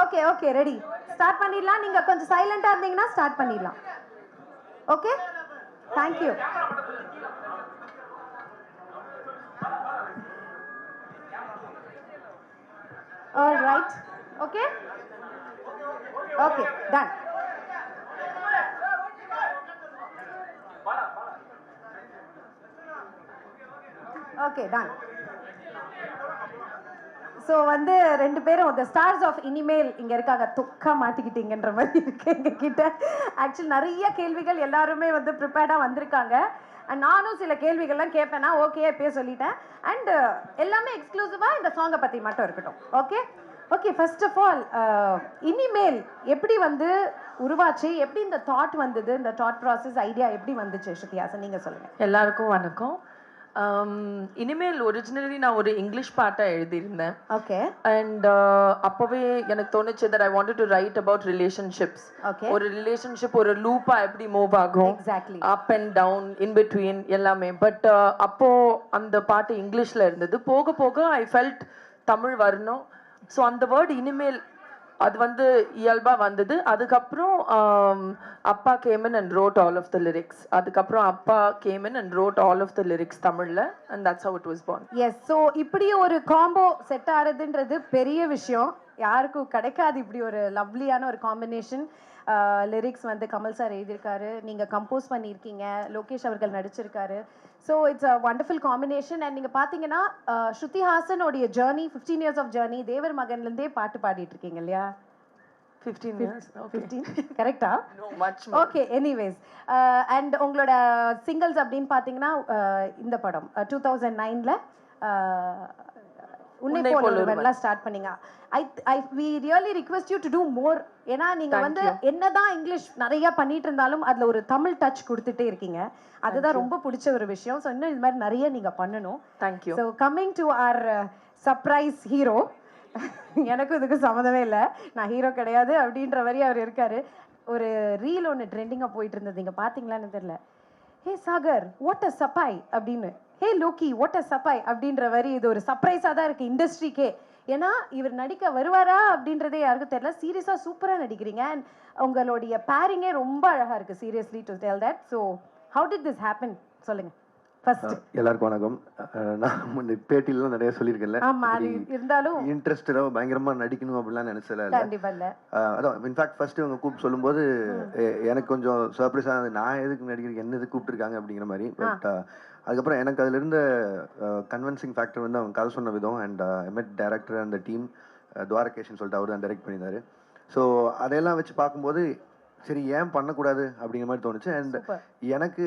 Okay okay ready start பண்ணிடலாம். நீங்க கொஞ்சம் சைலண்டா இருந்தீங்கன்னா ஸ்டார்ட் பண்ணிடலாம். Thank you all right okay okay done okay done so வந்து ரெண்டு பேரும் த ஸ்டார்ஸ் ஆஃப் இனிமேல் இங்கே இருக்காங்க. துக்கா மாட்டிக்கிட்டீங்கன்ற மாதிரி இருக்கு எங்ககிட்ட. ஆக்சுவலி நிறைய கேள்விகள் எல்லாருமே வந்து ப்ரிப்பேர்டாக வந்திருக்காங்க. அண்ட் நானும் சில கேள்விகள்லாம் கேட்பேன்னா ஓகே இப்பயே சொல்லிட்டேன். அண்டு uh, எல்லாமே எக்ஸ்க்ளூசிவாக இந்த சாங்கை பற்றி மட்டும் இருக்கட்டும். Okay okay first of all இனிமேல் எப்படி வந்து உருவாச்சு எப்படி இந்த தாட் வந்தது இந்த தாட் ப்ராசஸ் ஐடியா எப்படி வந்துச்சு ஸ்ருதியாசன் நீங்கள் சொல்லுங்கள் எல்லாருக்கும் வணக்கம். இனிமேல் ஒரிஜினலி நான் ஒரு இங்கிலீஷ் பாட்டை எழுதியிருந்தேன். ஓகே அண்ட் அப்போவே எனக்கு தோணுச்சு that I wanted to write about relationships okay ஒரு ரிலேஷன்ஷிப் ஒரு லூப்பா எப்படி மூவ் ஆகும்? Exactly up and down in between எல்லாமே. பட் அப்போ அந்த பாட்டு இங்கிலீஷ்ல இருந்தது. போக போக ஐ ஃபெல்ட் தமிழ் வரணும். ஸோ அந்த வேர்ட் இனிமேல் அது வந்து இயல்பாக வந்தது. அதுக்கப்புறம் அப்பா came in and wrote all of the lyrics அதுக்கப்புறம் அப்பா came in and wrote all of the lyrics தமிழில் and that's how it was born yes so இப்படி ஒரு காம்போ செட் ஆகிறதுன்றது பெரிய விஷயம். யாருக்கும் கிடைக்காது இப்படி ஒரு லவ்லியான ஒரு காம்பினேஷன் லிரிக்ஸ் வந்து கமல் சார் எழுதியிருக்காரு. நீங்கள் கம்போஸ் பண்ணியிருக்கீங்க. லோகேஷ் அவர்கள் நடிச்சிருக்காரு. So it's a wonderful combination and நீங்கள் பார்த்தீங்கன்னா Shruti ஹாசனோடைய journey fifteen years of journey தேவர் மகன்லேருந்தே பாட்டு பாடிட்டு இருக்கீங்க இல்லையா ஃபிஃப்டீன் இயர்ஸ் ஃபிஃப்டீன் கரெக்டா ஓகே எனிவேஸ் அண்ட் உங்களோட சிங்கிள்ஸ் அப்படின்னு பார்த்தீங்கன்னா uh, இந்த படம் டூ தௌசண்ட் நைனில் உன்னை போல் ஒருவன்லாம் ஸ்டார்ட் பண்ணீங்க. I I we really request you to do more ஏன்னா நீங்க வந்து. என்னதான் இங்கிலீஷ் நிறைய பண்ணிட்டு இருந்தாலும் அதுல ஒரு தமிழ் டச் கொடுத்துட்டே இருக்கீங்க. அதுதான் ரொம்ப பிடிச்ச ஒரு விஷயம். ஸோ இன்னும் இது மாதிரி நிறைய நீங்க பண்ணணும். Thank you so coming to our surprise hero எனக்கும் இதுக்கு சம்மந்தமே இல்லை. நான் ஹீரோ கிடையாது அப்படின்ற மாதிரி அவர் இருக்காரு. ஒரு ரீல் ஒன்று ட்ரெண்டிங்காக போயிட்டு இருந்தது. நீங்கள் பார்த்தீங்களான்னு தெரியல. ஹே சாகர் வாட் அ சப்பாய் அப்படின்னு. ஹே லோக்கி வாட் அ சப்பாய் அப்படின்ற மாதிரி இது ஒரு சர்ப்ரைஸாக தான் இருக்குது இண்டஸ்ட்ரிக்கே ஏன்னா இவர் நடிக்க வருவாரா அப்படின்றதே யாருக்கும் தெரியல. சீரியஸாக சூப்பராக நடிக்கிறீங்க. அண்ட் உங்களுடைய பேரிங்கே ரொம்ப அழகாக இருக்குது seriously to tell that so how did this happen சொல்லுங்கள் எல்லாருக்கும் வணக்கம். நான் முன்ன பேட்டிலாம் நிறைய சொல்லியிருக்கேன்ல. இருந்தாலும் இன்ட்ரெஸ்டடோ பயங்கரமா நடிக்கணும் அப்படிலாம் நினைச்சல அதான் இன்ஃபேக்ட் ஃபர்ஸ்ட் இவங்க கூப்பிட்டு சொல்லும்போது எனக்கு கொஞ்சம் சர்ப்ரைஸா இருந்தது. நான் எதுக்கு நடிக்கிறேன் என்ன எதுக்கு கூப்பிட்டுருக்காங்க அப்படிங்கிற மாதிரி. பட் அதுக்கப்புறம் எனக்கு அதுல இருந்த கன்வின்சிங் ஃபேக்டர் வந்து அவங்க கதை சொன்ன விதம் அண்ட் எம்எட் டேரக்டர் அந்த டீம் துவாரகேஷன் சொல்லிட்டு அவர் தான் டைரக்ட் பண்ணியிருந்தாரு. ஸோ அதையெல்லாம் வச்சு பார்க்கும்போது சரி ஏன் பண்ணக்கூடாது அப்படிங்கிற மாதிரி தோணுச்சு. அண்ட் எனக்கு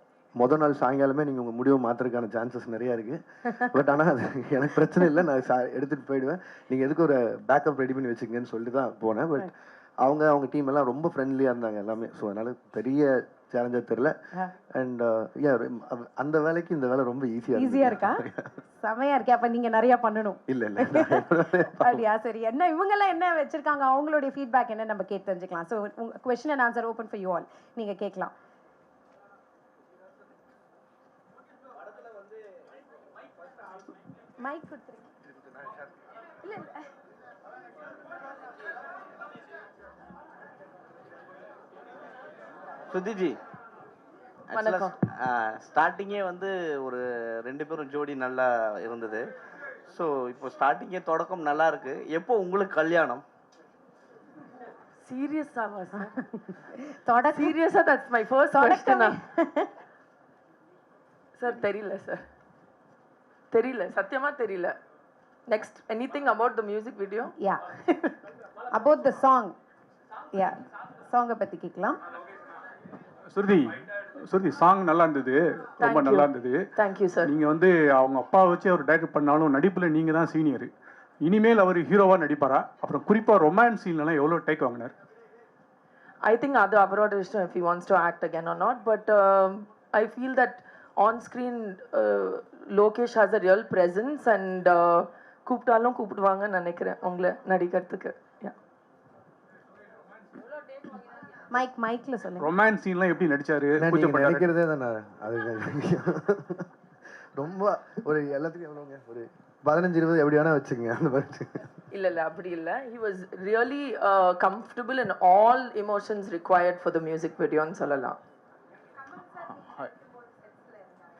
முத நாள் சாயங்காலமே நீங்கள் உங்கள் முடிவை மாற்றுறதுக்கான சான்சஸ் நிறையா இருக்குது பட் ஆனால் அது எனக்கு பிரச்சனை இல்லை. நான் சா எடுத்துகிட்டு போயிடுவேன். நீங்கள் எதுக்கு ஒரு பேக்கப் ரெடி பண்ணி வச்சுக்கங்கன்னு சொல்லிட்டு தான் போனேன். பட் அவங்க அவங்க டீம் எல்லாம் ரொம்ப ஃப்ரெண்ட்லியாக இருந்தாங்க எல்லாமே. ஸோ அதனால பெரிய சேலஞ்சாக தெரில அண்ட் அந்த வேலைக்கு இந்த வேலை ரொம்ப ஈஸியாக ஈஸியா இருக்கா? செமையா இருக்கே. அப்ப நீங்க நிறைய பண்ணணும். இல்லை இல்லை. அப்படியா? சரி. என்ன இவங்க எல்லாம் என்ன வச்சிருக்காங்க? அவங்களுடைய ஃபீட்பேக் என்ன நம்ம கேட்டு தெரிஞ்சுக்கலாம். So question and answer open for you all நீங்க கேட்கலாம். மைக் கொடுத்துருங்க இல்ல இல்ல. சுதிஜி. ஸ்டார்டிங்கே வந்து ஒரு ரெண்டு பேரும் ஜோடி நல்லா இருந்தது. ஸோ இப்போ ஸ்டார்டிங்கே தொடக்கம் நல்லா இருக்கு. எப்போ உங்களுக்கு கல்யாணம்? சீரியஸாவா சார் தொடக்க சீரியஸா தட்ஸ் மை ஃபர்ஸ்ட் கொஸ்டினா சார் தெரியல சார் தெரியல சத்தியமா தெரியல. Next anything about the music video yeah about the song yeah சாங்கை பற்றி கேட்கலாம். சுருதி சுருதி சாங் நல்லா இருந்தது. ரொம்ப Thank you. நல்லா இருந்தது. தேங்க்யூ சார் நீங்க வந்து அவங்க அப்பா வச்சு அவர் டைரக்ட் பண்ணாலும் நடிப்புல நீங்க தான் சீனியர் இனிமேல் அவர் ஹீரோவா நடிப்பாரா? அப்புறம் குறிப்பா ரொமான்ஸ் சீன்லாம் எவ்வளவு டேக் வாங்கினார்? I think அது அவரோட இஷ்டம் if he wants to act again or not. But um, I feel Lokesh has a real presence and uh, கூப்பிட்டாலும் கூப்பிடுவாங்கன்னு நினைக்கிறேன் உங்களை நடிக்கிறதுக்கு. மைக் மைக்ல சொல்லுங்க. ரொமான்ஸ் சீன்லாம் எப்படி நடிச்சாரு? நினைக்கிறதே தானே. அது ரொம்ப ஒரு எல்லாத்துக்கும் எவ்வளோங்க ஒரு பதினஞ்சு இருபது எப்படி வேணா வச்சுக்கோங்க அந்த மாதிரி. இல்ல இல்ல அப்படி இல்ல. Was really uh, comfortable in all emotions required for the music videoன்னு சொல்லலாம்.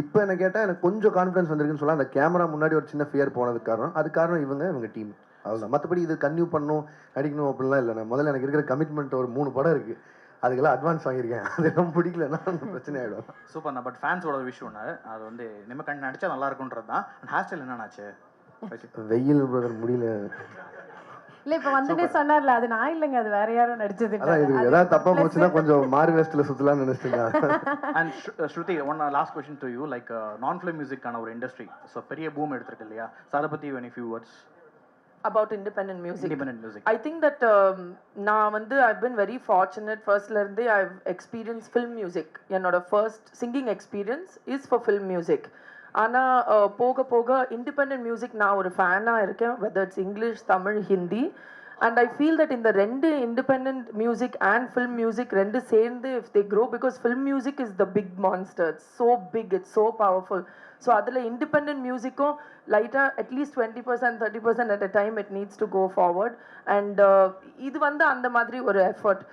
இப்போ என்ன கேட்டால் எனக்கு கொஞ்சம் கான்ஃபிடன்ஸ் வந்திருக்குன்னு சொல்லலாம். அந்த கேமரா முன்னாடி ஒரு சின்ன ஃபியர் போனதுக்கு காரணம். அது காரணம் இவங்க இவங்க டீம் அவ்வளோதான் மற்றபடி இது கன்யூ பண்ணணும் நடிக்கணும் அப்படிலாம் இல்லை. நான் முதல்ல எனக்கு இருக்கிற கமிட்மெண்ட் ஒரு மூணு படம் இருக்குது அதுக்கெல்லாம் அட்வான்ஸ் வாங்கியிருக்கேன். அதெல்லாம் பிடிக்கலன்னா பிரச்சனை ஆகிடும் சூப்பர்ண்ணா பட் ஃபேன்ஸோட விஷயம் ஒன்று அது வந்து நிம்ம கண் நடிச்சா நல்லா இருக்குன்றது தான். ஹேர் ஸ்டைல் என்னன்னாச்சு வெயில் முடியல. இல்ல இப்ப வந்துட்டே சொன்னார்ல அது நான் இல்லைங்க அது வேற யாரும் நடிச்சது. அதான் இது ஏதாவது தப்பா போச்சுன்னா கொஞ்சம் மாறு வேஸ்ட்டில் சுற்றலாம்னு நினச்சிட்டேன் and Shruti one last question to you like நான் ஃபிலிம் மியூசிக்கான ஒரு இண்டஸ்ட்ரி ஸோ பெரிய பூம் எடுத்திருக்கு இல்லையா? ஸோ அதை பற்றி any few words about independent music. Independent music I think that um, நான் வந்து I've been very fortunate. ஃபர்ஸ்ட்ல இருந்தே I've experienced film music. என்னோட first singing experience is for film music ஆனால் போக போக இண்டிபெண்ட் மியூசிக் நான் ஒரு ஃபேனாக இருக்கேன். Whether it's English Tamil Hindi and I feel that இந்த ரெண்டு independent music and film music ரெண்டு சேர்ந்து if they grow because film music is the big monster it's so big it's so powerful so அதில் independent மியூசிக்கும் லைட்டாக at least twenty percent thirty percent at a time it needs to go forward and இது வந்து அந்த மாதிரி ஒரு effort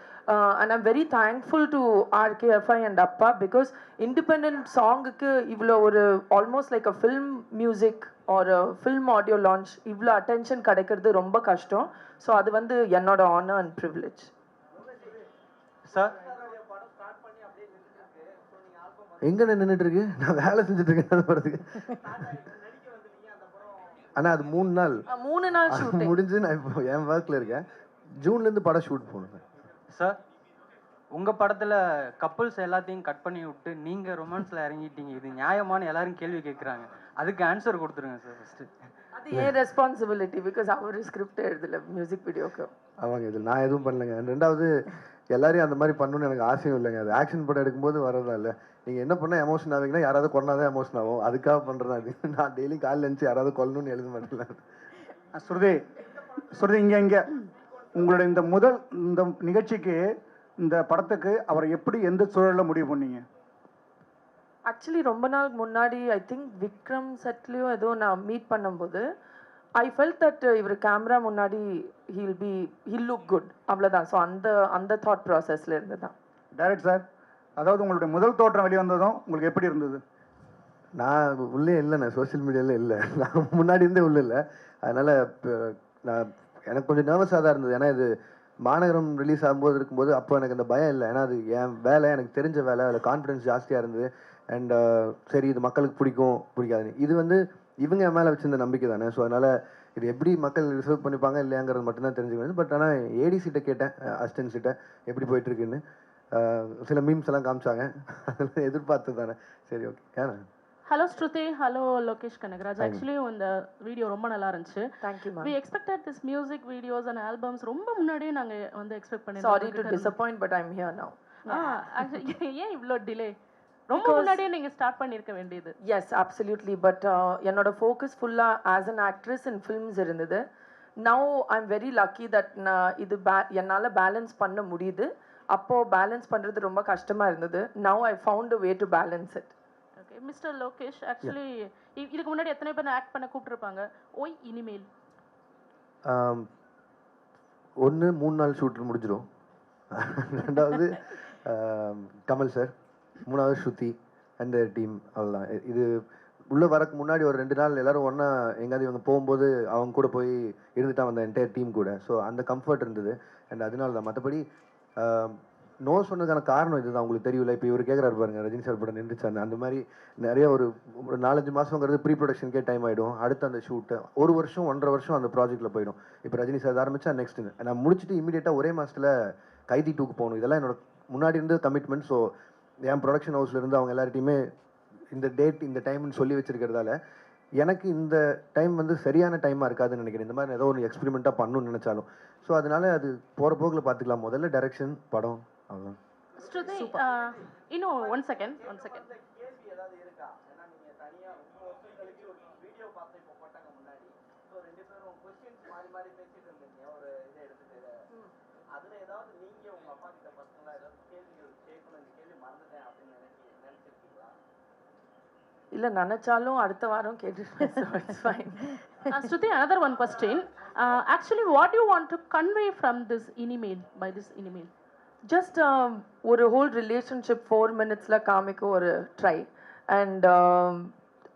and I'm very thankful to RKFI and அப்பா because independent சாங்குக்கு இவ்வளோ ஒரு almost like a film music ஒரு ஃபில்ம் ஆடியோ லான்ச் இவ்வளோ அட்டென்ஷன் கிடைக்கிறது ரொம்ப கஷ்டம். ஸோ அது வந்து என்னோட ஆனர் அண்ட் ப்ரிவிலேஜ் சார் எங்க நின்றுட்டு இருக்கு? நான் வேலை செஞ்சுட்டு இருக்கேன் அந்த படத்துக்கு. ஆனா அது மூணு நாள். மூணு நாள் முடிஞ்சு நான் இப்போ என் ஒர்க்ல இருக்கேன். ஜூன்ல இருந்து படம் ஷூட் போகணும் சார் உங்க படத்துல கப்புள்ஸ் எல்லாத்தையும் கட் பண்ணி விட்டு நீங்க ரொமான்ஸ்ல இறங்கிட்டீங்க. இது நியாயமான்னு எல்லாரும் கேள்வி கேட்குறாங்க அதுக்கு ஆன்சர் கொடுத்துருங்க சார் ஃபர்ஸ்ட் அது ஏன் ரெஸ்பான்சிபிலிட்டி பிகாஸ் அவர் ஸ்கிரிப்ட் எழுதல மியூசிக் வீடியோக்கு ஆமாங்க இது நான் எதுவும் பண்ணலைங்க. ரெண்டாவது எல்லாரையும் அந்த மாதிரி பண்ணணும்னு எனக்கு ஆசையும் இல்லைங்க. அது ஆக்ஷன் படம் எடுக்கும்போது வரதா இல்லை. நீங்க என்ன பண்ண எமோஷன் ஆவீங்கன்னா யாராவது கொண்டாதான் எமோஷன் ஆகும். அதுக்காக பண்றதா அது. நான் டெய்லி காலைல இருந்துச்சு யாராவது கொல்லணும்னு எழுத மாட்டேன் சுருதி சுருதி இங்க இங்க. உங்களுடைய இந்த முதல் இந்த நிகழ்ச்சிக்கு இந்த படத்துக்கு அவரை எப்படி எந்த சூழல்ல முடிவு பண்ணீங்க? ஆக்சுவலி ரொம்ப நாள் முன்னாடி ஐ திங்க் விக்ரம் செட்லேயோ ஏதோ நான் மீட் பண்ணும்போது ஐ ஃபெல்ட் தட் இவர் கேமரா முன்னாடி he'll be he'll look good அவ்வளோதான் ஸோ அந்த அந்த தாட் ப்ராசஸ்ல இருந்து தான் டைரக்ட் சார் அதாவது உங்களுடைய முதல் தோற்றம் வெளிவந்ததும் உங்களுக்கு எப்படி இருந்தது? நான் உள்ளே இல்லை நான் சோஷியல் மீடியாவில் இல்லை. நான் முன்னாடி இருந்தே உள்ள இல்லை. அதனால இப்ப நான் எனக்கு கொஞ்சம் நர்வஸாக தான் இருந்தது. ஏன்னா இது மாநகரம் ரிலீஸ் ஆகும்போது இருக்கும்போது அப்போ எனக்கு அந்த பயம் இல்லை. ஏன்னா அது என் வேலை எனக்கு தெரிஞ்ச வேலை. அதில் கான்ஃபிடன்ஸ் ஜாஸ்தியாக இருந்தது. அண்ட் சரி இது மக்களுக்கு பிடிக்கும் பிடிக்காதுன்னு. இது வந்து இவங்க என் மேலே வச்சிருந்த நம்பிக்கை தானே. ஸோ அதனால இது எப்படி மக்கள் ரிசர்வ் பண்ணிப்பாங்க இல்லையாங்கிறது மட்டும்தான் தெரிஞ்சுக்கணும் பட் ஆனால் ஏடிசிட்ட கேட்டேன் அசிஸ்டன்ஸிட்ட எப்படி போயிட்டு இருக்குன்னு அஹ் சில மீம்ஸ் எல்லாம் காமிச்சாங்க. அதெல்லாம் எதிர்பார்த்து தானே. சரி ஓகே ஏன்னா hello Shruti. Hello Lokesh Kanagaraj. Actually இந்த வீடியோ ரொம்ப நல்லா இருந்துச்சு. Thank you ma'am we expected this music videos and albums ரொம்ப முன்னாடியே நாங்க வந்து expect sorry to disappoint but I'm here now actually ஏன் இவ்ளோ டிலே ரொம்ப முன்னாடியே நீங்க ஸ்டார்ட் பண்ணிருக்க வேண்டியது. எஸ் அப்சல்யூட்லி பட் என்னோட ஃபோக்கஸ் ஃபுல்லாக as an actress in films இருந்தது. Now I am very lucky that நான் இது பே என்னால் பேலன்ஸ் பண்ண முடியுது. அப்போது பேலன்ஸ் பண்ணுறது ரொம்ப கஷ்டமாக இருந்தது. Now I found way to balance it okay mister Lokesh actually இதுக்கு முன்னாடி எத்தனை பேர் ஆக்ட் பண்ண கூப்பிட்டுருப்பாங்க? ஓய் இனிமேல். ஒன்று மூணு நாள் ஷூட் முடிஞ்சிடும் ரெண்டாவது கமல் சார் மூணாவது ஸ்ருதி அண்ட் டீம் அவ்வளோதான் இது உள்ளே வரக்கு முன்னாடி ஒரு ரெண்டு நாள் எல்லாரும் ஒன்றா எங்கேயாவது இவங்க போகும்போது அவங்க கூட போய் இருந்துட்டா வந்த என்டையர் டீம் கூட. ஸோ அந்த கம்ஃபர்ட் இருந்தது. அண்ட் அதனால தான் மற்றபடி நோ சொன்னதுக்கான காரணம் இதுதான். உங்களுக்கு தெரியல இப்போ இவர் கேட்குறாரு பாருங்க ரஜினி சார் படம் நின்றுச்சான்னு. அந்த மாதிரி நிறைய ஒரு ஒரு நாலஞ்சு மாதங்கிறது ப்ரீ ப்ரொடக்ஷனுக்கே டைம் ஆகிடும் அடுத்து அந்த ஷூட்டு ஒரு வருஷம் ஒன்றரை வருஷம் அந்த ப்ராஜெக்ட்டில் போயிடும். இப்போ ரஜினி சார் ஆரம்பித்தா நெக்ஸ்ட்டு நான் முடிச்சுட்டு இமீடியட்டாக ஒரே மாதத்தில் கைதி டூக்கு போகணும். இதெல்லாம் என்னோட முன்னாடி இருந்து கமிட்மெண்ட் ஸோ என் ப்ரொடக்ஷன் ஹவுஸ்ல இருந்து அவங்க எல்லார்ட்டையுமே இந்த டேட் இந்த டைம்னு சொல்லி வச்சிருக்கிறதால எனக்கு இந்த டைம் வந்து சரியான டைமாக இருக்காதுன்னு நினைக்கிறேன். இந்த மாதிரி ஏதோ ஒரு எக்ஸ்பெரிமெண்ட்டாக பண்ணணும்னு நினச்சாலும். ஸோ அதனால அது போகிற போக்கில் பார்த்துக்கலாம் முதல்ல டைரக்ஷன் படம் ஸ்ருதி இன்னும் one second one second video பார்த்து இப்போ போட்டாங்க முன்னாடி. ஸோ ரெண்டு பேரும் கொஸ்டின்ஸ் மாறி மாறி பேசிட்டு இருந்தீங்க ஒரு இதை எடுத்துட்டு அதுல ஏதாவது நீங்க உங்க அப்பா கிட்ட பர்சனலா ஏதாவது கேள்விகள் கேட்கணும் இந்த கேள்வி மறந்துட்டேன் அப்படின்னு நினைச்சு நினைச்சிருக்கீங்களா இல்லை நினச்சாலும் அடுத்த வாரம் கேட்டுருப்பேன் so it's fine Shruti, another one question. Uh, actually, what do you want to convey from this email, by this email? Just ஒரு ஹோல் ரிலேஷன்ஷிப் ஃபோர் மினிட்ஸில் காமிக்க ஒரு try and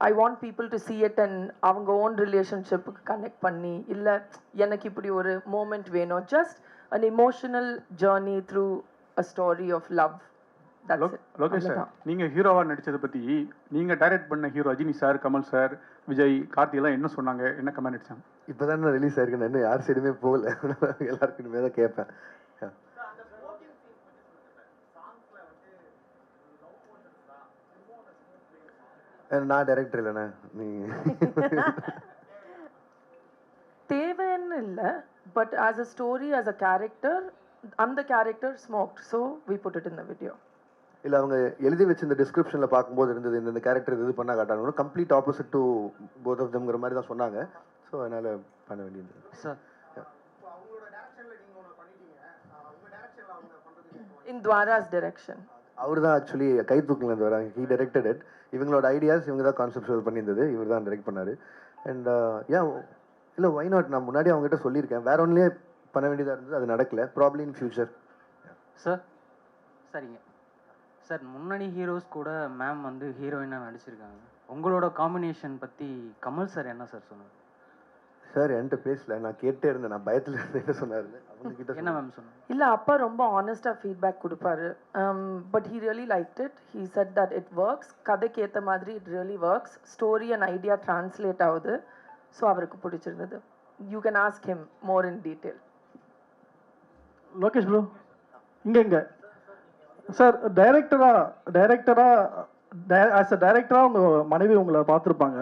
I want people to see it and அவங்க own ரிலேஷன்ஷிப்புக்கு connect பண்ணி இல்லை எனக்கு இப்படி ஒரு மூமெண்ட் வேணும். Just an emotional journey through a story of love Lokesh sir நீங்க ஹீரோவா நடிச்சதை பத்தி நீங்க டைரக்ட் பண்ண hero Rajini sir Kamal sir Vijay Karthi எல்லாம் என்ன சொன்னாங்க? என்ன கமெண்ட் அடிச்சாங்க? இப்போ தான் ரிலீஸ் ஆயிருக்கு நான் இன்னும் யார் சைடுமே போகல. எல்லாருக்கும் இனிமேல் தான் கேட்பேன். நான் டைரக்டர் இல்லைண்ணே. நீ தேவைன்னு இல்லை but as a story as a character அந்த character smoked so we put it in the video இல்லை அவங்க எழுதி வச்சிருந்த டிஸ்கிரிப்ஷனில் பார்க்கும்போது இருந்தது இந்த கேரக்டர் இது பண்ணா காட்டாங்க complete opposite to both of தம்ங்கிற மாதிரி தான் சொன்னாங்க. ஸோ அதனால் பண்ண வேண்டியது. சார் இன் துவாராஸ் டிரெக்ஷன் அவர் தான் ஆக்சுவலி கை தூக்கிலேருந்து வராங்க. ஹீ டைரக்டட் இட் இவங்களோட ஐடியாஸ் இவங்க தான் கான்செப்ட் பண்ணியிருந்தது. இவர் தான் டைரக்ட் பண்ணாரு. அண்ட் ஏன் இல்லை ஒய் நாட் நான் முன்னாடி அவங்ககிட்ட சொல்லியிருக்கேன். வேற ஒன்லேயே பண்ண வேண்டியதாக இருந்தது. அது நடக்கல. ப்ராப்ளம் இன் ஃபியூச்சர் சார் சரிங்க. சார் முன்னணி ஹீரோஸ் கூட மேம் வந்து ஹீரோயினாக நடிச்சிருக்காங்க. உங்களோட காம்பினேஷன் பற்றி கமல் சார் என்ன சார் சொன்னார்? சார் என்கிட்ட பேசல. நான் கேட்டே இருந்தேன். நான் பயத்தில் இருந்தேன். என்ன சொன்னாரு அவங்க கிட்ட என்ன மேம் சொன்னாங்க இல்லை அப்பா ரொம்ப ஆனஸ்டாக ஃபீட்பேக் கொடுப்பாரு. But he really like it he said that it works கதைக்கு ஏற்ற மாதிரி it really works story and idea translate ஆகுது. ஸோ அவருக்கு பிடிச்சிருந்தது. You can ask him more in detail Lokesh bro இங்க இங்க. சார் டைரக்டரா டைரக்டரா ஆஸ் அ டைரக்டரா உங்க மனைவி உங்களை பார்த்துருப்பாங்க.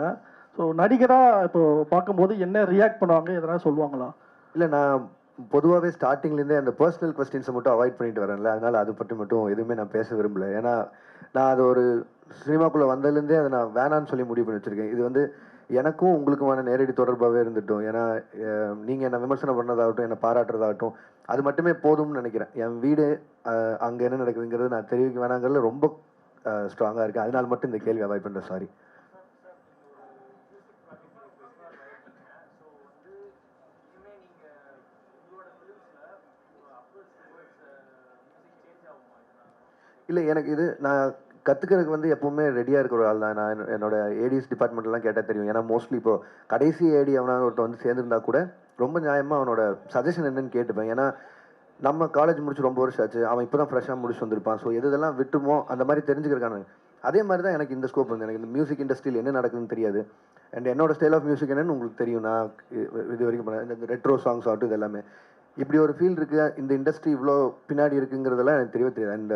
ஸோ நடிகரா இப்போ பார்க்கும்போது என்ன ரியாக்ட் பண்ணுவாங்க எதனா சொல்லுவாங்களா? இல்லை நான் பொதுவாகவே ஸ்டார்டிங்லேருந்தே அந்த பர்சனல் கொஸ்டின்ஸை மட்டும் அவாய்ட் பண்ணிட்டு வரேன்ல. அதனால அது பற்றி மட்டும் எதுவுமே நான் பேச விரும்பல. ஏன்னா நான் அது ஒரு சினிமாக்குள்ளே வந்ததுலேருந்தே அதை நான் வேணான்னு சொல்லி முடிவு பண்ணி வச்சிருக்கேன். இது வந்து எனக்கும் உங்களுக்குமான நேரடி தொடர்பாகவே இருந்துட்டோம். ஏன்னா நீங்கள் என்னை விமர்சனம் பண்ணதாகட்டும் என்னை பாராட்டுறதாகட்டும் அது மட்டுமே போதும்னு நினைக்கிறேன். என் வீடு அங்கே என்ன நடக்குதுங்கிறது நான் தெரிவிக்க வேணாங்கிறதுல ரொம்ப ஸ்ட்ராங்காக இருக்கேன். அதனால மட்டும் இந்த கேள்வி அவாய்ட் பண்ணுறேன் சாரி இல்லை எனக்கு இது நான் கற்றுக்கிறதுக்கு வந்து எப்பவுமே ரெடியாக இருக்கிற ஒரு ஆள் தான் நான் என்னோட ஏடிஎஸ் டிபார்ட்மெண்ட்லாம் கேட்டால் தெரியும். ஏன்னா மோஸ்ட்லி இப்போ கடைசி ஏடி அவனா ஒருத்தன் வந்து சேர்ந்துருந்தா கூட ரொம்ப நியாயமாக அவனோட சஜஷன் என்னன்னு கேட்டுப்பேன். ஏன்னா நம்ம காலேஜ் முடிச்சு ரொம்ப வருஷம் ஆச்சு. அவன் இப்போ தான் ஃப்ரெஷ்ஷாக முடிச்சு வந்திருப்பான். ஸோ எதெல்லாம் விட்டுமோ அந்த மாதிரி தெரிஞ்சுக்கிறக்கான அதே மாதிரி தான் எனக்கு இந்த ஸ்கோப் வந்து. எனக்கு இந்த மியூசிக் இண்டஸ்ட்ரியில் என்ன நடக்குதுன்னு தெரியாது. அண்ட் என்னோட ஸ்டைல் ஆஃப் மியூசிக் என்னன்னு உங்களுக்கு தெரியும். நான் இது வரைக்கும் பண்ண இந்த ரெட்ரோ சாங்ஸ் ஆகட்டும் இது எல்லாமே. இப்படி ஒரு ஃபீல் இருக்குது இந்த இண்டஸ்ட்ரி இவ்வளோ பின்னாடி இருக்குங்கிறதெல்லாம் எனக்கு தெரியவே தெரியாது. அண்ட்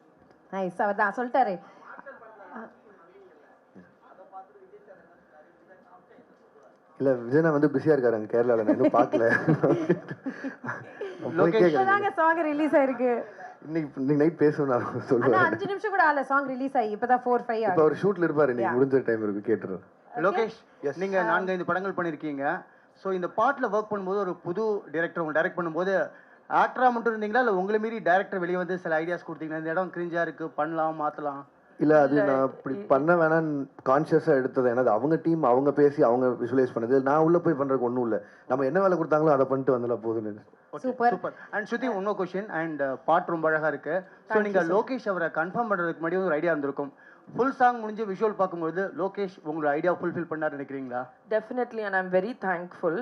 nice அவர் தான் சொல்லிட்டாரு. இல்லை விஜயனா வந்து பிஸியாக இருக்காரு அங்கே கேரளாவில் நான் இன்னும் பார்க்கல. இப்பதாங்க சாங் ரிலீஸ் ஆயிருக்கு. இன்னைக்கு இன்னைக்கு நைட் பேசுவேன் நான் சொல்லுவேன் அஞ்சு நிமிஷம் கூட ஆகல சாங் ரிலீஸ் ஆகி இப்பதான் ஃபோர் ஃபைவ் இப்போ அவர் ஷூட்டில் இருப்பார் இன்னைக்கு. முடிஞ்ச டைம் இருக்கு கேட்டுருவேன் லோகேஷ் நீங்க நான்கு ஐந்து படங்கள் பண்ணிருக்கீங்க. ஸோ இந்த பாட்டுல ஒர்க் பண்ணும்போது ஒரு புது டைரக்டர் உங்க டைரக்ட் பண்ணும்போது ஆக்டரா மட்டும் இருந்தீங்களா? இல்ல உங்களை மீறி டைரக்டர் வெளியே வந்து சில ஐடியாஸ் கொடுத்தீங்களா? இந்த இடம் கிரிஞ்சா இருக்கு பண்ணலாம் மாத்தலாம். இல்லை அது நான் அப்படி பண்ண வேணாம்னு கான்ஷியஸாக எடுத்தது ஏன்னா அவங்க டீம் அவங்க பேசி அவங்க விஷுவலைஸ் பண்ணது. நான் உள்ளே போய் பண்ணுறதுக்கு ஒன்றும் இல்லை. நம்ம என்ன வேலை கொடுத்தாங்களோ அதை பண்ணிட்டு வந்துல போதும்னு சூப்பர். சூப்பர். அண்ட் ஸ்ருதி இன்னொரு கொஸ்டின் அண்ட் பாட்டு ரொம்ப அழகா இருக்கு. ஸோ நீங்க லோகேஷ் அவரை கன்ஃபார்ம் பண்றதுக்கு முன்னாடி ஒரு ஐடியா இருந்திருக்கும். ஃபுல் சாங் முடிஞ்சு விஷுவல் பார்க்கும்போது லோகேஷ் உங்களோட ஐடியா ஃபுல்ஃபில் பண்ணாரு நினைக்கிறீங்களா I'm very thankful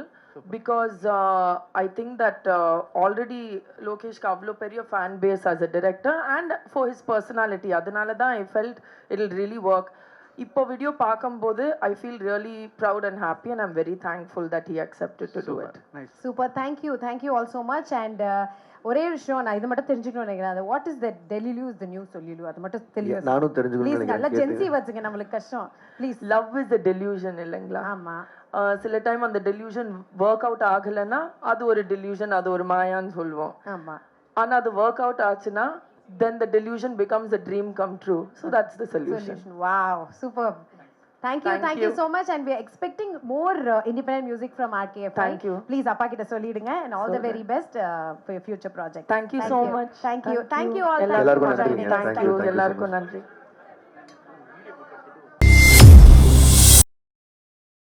because uh, I think that uh, already Lokesh Kavlo Periya fan base as a director and for his personality. அதனால தான் I felt it'll really work. இப்போ video பார்க்கும்போது I feel really proud and happy and I'm very thankful that he accepted to do it super thank you thank you all so much and ஒரே விஷயம் நான் இது மட்டும் தெரிஞ்சுக்கணும்னு நினைக்கிறேன். அது what is the delulu is the new solulu அது மட்டும் தெளிவா நானும் தெரிஞ்சுக்கணும்னு ப்ளீஸ் நல்லா ஜென்சி வச்சுங்க நம்மளுக்கு கஷ்டம். Please love is the delusion இல்லைங்களா? ஆமா. Uh, சில டைம் அந்த டெலியூஷன் ஒர்க் அவுட் ஆகலைன்னா அது ஒரு டெலியூஷன் அது ஒரு மாயான்னு சொல்லுவோம் ஆமா. ஆனா அது ஒர்க் அவுட் ஆச்சுன்னா then the delusion becomes the dream come true so that's the solution solution. Wow, superb. Thank you, Thank thank you you. so much, and we are expecting more uh, independent music from RKFI. Thank you. Please, அப்பா கிட்ட சொல்லிடுங்க and all the very best uh, for your future project. Thank you so much. Thank you, thank you all. Thank you joining us. Thank you, thank you so எல்லாருக்கும் much. நன்றி